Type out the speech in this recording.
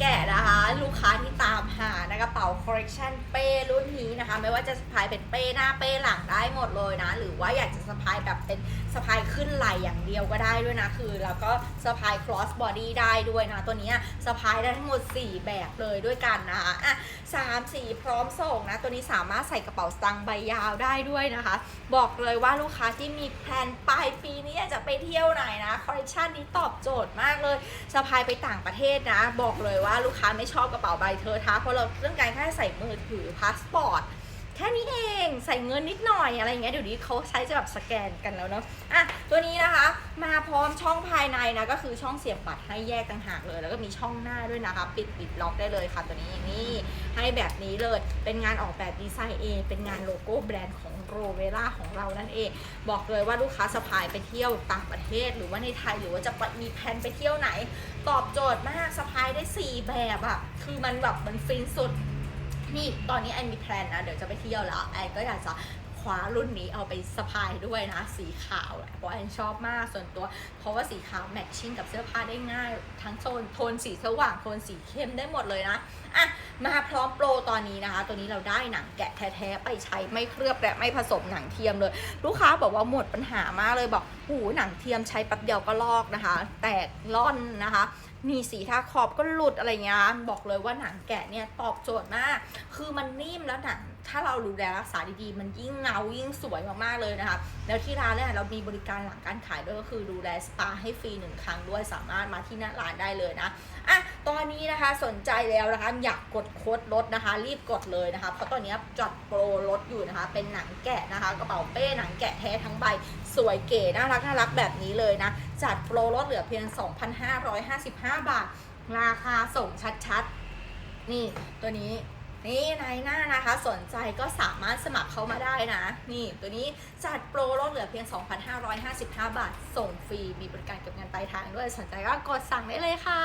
แกะนะคะ ลูกค้าที่ตามหานะกระเป๋าคอลเลกชันเป้รุ่นนี้นะคะ ไม่ว่าจะสะพายเป็นเป้หน้าเป้หลังได้หมดเลยนะ หรือว่าอยากจะสะพายแบบเป็นสะพายขึ้นไหล่อย่างเดียวก็ได้ด้วยนะ คือ แล้วก็สะพาย cross body ได้ด้วยนะ ตัวนี้สะพายได้ทั้งหมด 4 แบบเลยด้วยกันนะคะอะ สามสีพร้อมส่งนะ ตัวนี้สามารถใส่กระเป๋าสตางค์ใบยาวได้ด้วยนะคะ บอกเลยว่าลูกค้าที่มีแพลนปลายปีนี้จะไปเที่ยวไหนนะคอลเลคชันนี้ตอบโจทย์มากเลยสะพายไปต่างประเทศนะ บอกเลยว่าลูกค้าไม่ชอบกระเป๋าใบเธอท้าเพราะเราเรื่องการแค่ใส่มือถือพาสปอร์ต แค่นี้เองใส่เงินนิดหน่อยอะไรอย่างเงี้ยเดี๋ยวนี้เขาใช้จะแบบสแกนกันแล้วเนาะอะตัวนี้นะคะ มาพร้อมช่องภายในนะก็คือช่องเสียบบัตรให้แยกต่างหากเลย แล้วก็มีช่องหน้าด้วยนะคะ ปิดปิดล็อกได้เลยค่ะตัวนี้นี่ให้แบบนี้เลยเป็นงานออกแบบดีไซน์เองเป็นงานโลโก้แบรนด์ของโรเวล่าของเรานั่นเอง บอกเลยว่าลูกค้าสะพายไปเที่ยวต่างประเทศ หรือว่าในไทยหรือว่าจะมีแผนไปเที่ยวไหน ตอบโจทย์มากสะพายได้ 4 แบบอะคือมันแบบมันฟินสุด นี่ตอนนี้แอนมีแพลนนะ เดี๋ยวจะไปเที่ยวแล้วแอนก็อยากจะคว้ารุ่นนี้เอาไปสะพายด้วยนะ สีขาวเพราะแอนชอบมากส่วนตัว เพราะว่าสีขาวแมทชิ่งกับเสื้อผ้าได้ง่าย ทั้งโทนโทนสีสว่างโทนสีเข้มได้หมดเลยนะอะมาพร้อมโปรตอนนี้นะคะ ตัวนี้เราได้หนังแกะแท้ๆไปใช้ไม่เคลือบและไม่ผสมหนังเทียมเลย ลูกค้าบอกว่าหมดปัญหามากเลยบอกหูหนังเทียมใช้แป๊บเดียวก็ลอกนะคะ แตกล่อนนะคะ มีสีทาขอบก็หลุดอะไรเงี้ยบอกเลยว่าหนังแกะเนี่ยตอบโจทย์มาก คือมันนิ่มแล้วหนังถ้าเราดูแลรักษาดีๆ มันยิ่งเงายิ่งสวยมากๆเลยนะคะแล้วที่ร้านเนี่ยเรามีบริการหลังการขายด้วยก็คือดูแลสปาให้ฟรีหนึ่งครั้งด้วยสามารถมาที่หน้าร้านได้เลยนะอะตอนนี้นะคะสนใจแล้วนะคะอยากกดโค้ดลดนะคะ รีบกดเลยนะคะ เพราะตอนนี้จัดโปรลดอยู่นะคะ เป็นหนังแกะนะคะกระเป๋าเป้หนังแกะแท้ทั้งใบสวยเก๋น่ารักน่ารักแบบนี้เลยนะจัดโปรลดเหลือเพียง 2,555 บาท ราคาส่งชัดๆ นี่ตัวนี้นี่นายหน้านะคะสนใจก็สามารถสมัครเข้ามาได้นะ นี่ตัวนี้จัดโปรลดเหลือเพียง 2,555 บาท ส่งฟรีมีบริการเก็บเงินปลายทางด้วยสนใจก็กดสั่งได้เลยค่ะ